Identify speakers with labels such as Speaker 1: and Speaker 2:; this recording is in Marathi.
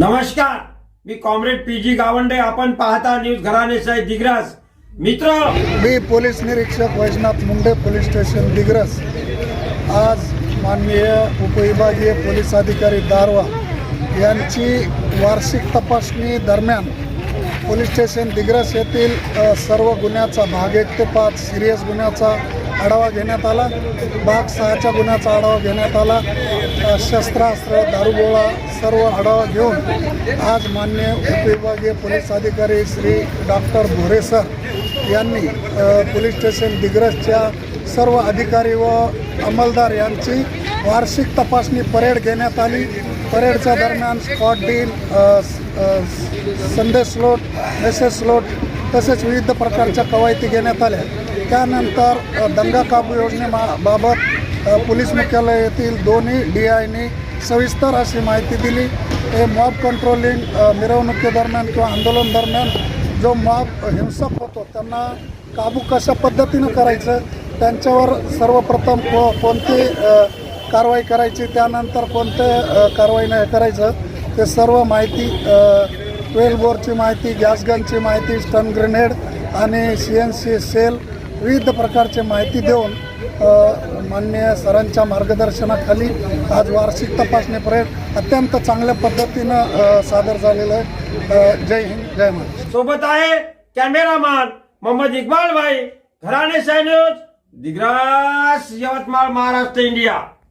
Speaker 1: नमस्कार. मी कॉम्रेड पी जी गावंडे. आपण पाहता न्यूज घराणे साहेब दिग्रस. मित्र!
Speaker 2: मी पोलीस निरीक्षक वैजनाथ मुंडे पोलीस स्टेशन दिग्रस. आज माननीय उपविभागीय पोलीस अधिकारी दारवा यांची वार्षिक तपासणी दरम्यान पोलीस स्टेशन दिग्रस येथील सर्व गुन्ह्याचा भाग एक ते पाच सिरियस गुन्ह्याचा आढावा घेण्यात आला. भाग सहाच्या गुन्ह्याचा आढावा घेण्यात आला. शस्त्रास्त्र दारुगोळा सर्व आढावा घेऊन आज मान्य उपविभागीय पोलीस अधिकारी श्री डॉक्टर भोरे सर यांनी पोलीस स्टेशन दिग्रसच्या सर्व अधिकारी व अंमलदार यांची वार्षिक तपासणी परेड घेण्यात आली. परेडच्या दरम्यान स्पॉट डील स- संदेश लोट मेसेज स्लोट तसेच विविध प्रकारच्या कवायती घेण्यात आल्या. त्यानंतर दंगा काबू योजनेबाबत पोलीस मुख्यालय येथील दोन्ही डी आयनी सविस्तर अशी माहिती दिली. हे मॉब कंट्रोलिंग मिरवणुकीदरम्यान किंवा आंदोलन दरम्यान जो मॉब हिंसक होतो त्यांना काबू कशा पद्धतीनं करायचं त्यांच्यावर सर्वप्रथम को कोणती कारवाई करायची त्यानंतर कोणते कारवाई नाही करायचं ते सर्व माहिती ट्वेल बोरची माहिती गॅस गनची माहिती स्टन ग्रेनेड आणि सी एन सी सेल विविध प्रकारची माहिती देऊन माननीय सरांच्या मार्गदर्शनाखाली आज वार्षिक तपासणी परेड अत्यंत चांगल्या पद्धतीनं सादर झालेलं आहे. जय हिंद जय महाराष्ट्र.
Speaker 1: सोबत आहे कॅमेरामॅन मोहम्मद इकबाल भाई घराणे सैन्य न्यूज दिग्रास यवतमाळ महाराष्ट्र इंडिया.